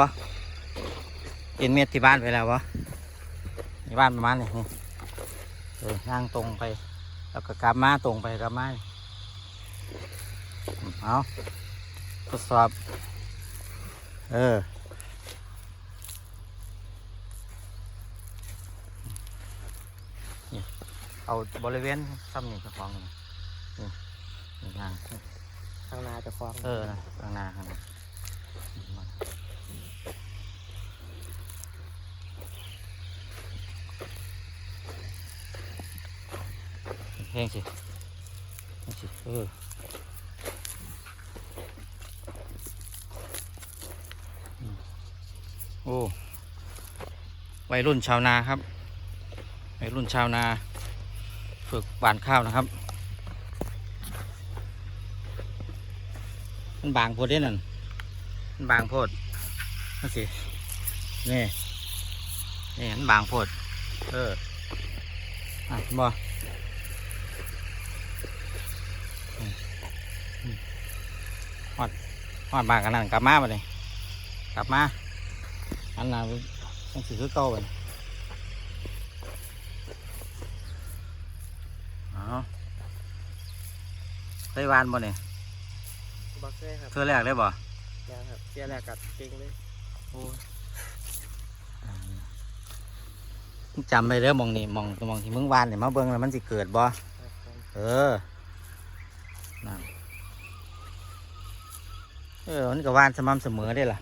ปะกินเม็ดที่บ้านไปแล้ววะที่บ้านประมาณนี้นี่เออนั่งตรงไป แล้วก็กลับมาตรงไปกลับมานี่อืมเอาทดสอบ เออนี่เอาบริเวณซ้ำนี่เจะฟ้าของนี่นี่นี่ทางนี่ข้างหนาจะคล้อง เออนะข้างหน้าข้างหน้ามา แห้งสิแห้งสิเออโอ้วัยรุ่นชาวนาครับวัยรุ่นชาวนา ฝึกหว่านข้าวนะครับ มันบางโพดเด้นั่นมันบางโพดนั่นสินี่นี่มันบางโพด เอออะบอมอืมฮ อดฮอดบางกันนั่นกลับมาบ่เลยกลับมาอันนั้นต้องสิคือเก่าไปเอาไปวานบ่เนี่ยบักเลยครับเธอแรกได้บ่นะครับเสียแรกกับเก่งเลยมึงจำไปเด้อหมองนี่หมองหมองที่มึงวานเนี่ยมาเบิ่งแล้วมันสิเกิดบ่ครับผมเออนั่น เออมันก็วานสม่ำเสมอได้ล่ะ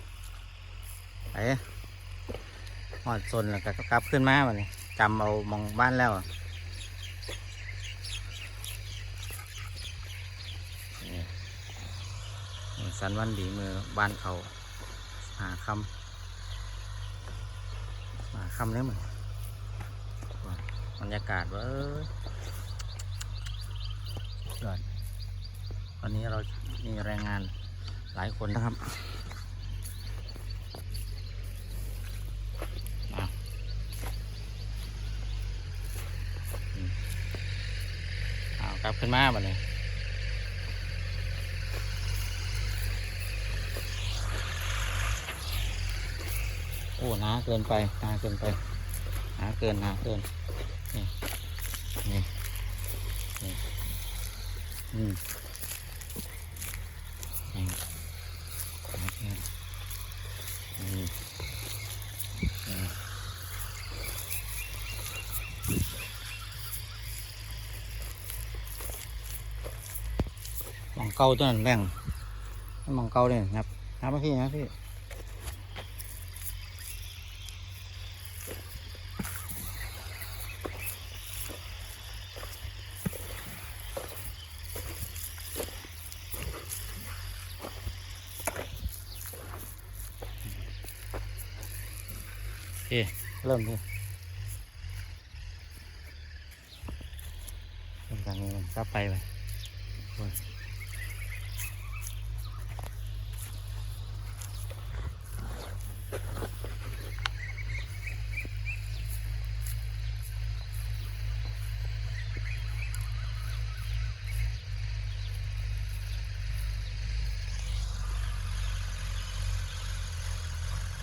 ไปหอดซนแล้วก็กลับขึ้นมาบัดนี้จำเอามองบ้านแล้วนี่สันวันดีมือบ้านเขาหาคำหาคำได้เหมือนบรรยากาศว่าเอ้ยยอดวันนี้เรามีแรงงาน หลายคนนะครับมาอืมเอากลับขึ้นมาบ่เลยโอ้หนาเกินไปหนาเกินไปหนาเกินหนาเกิน นี่ นี่ นี่ อืมนี่โอเคนี่นี่หมอง เก่าตัวนั้นแบ่งให้หมองเก่าเลยครับนับมาพี่นะพี่โอเคเริ่มเลยเริ่มจากนี้มันก็ไปไปโอ้ย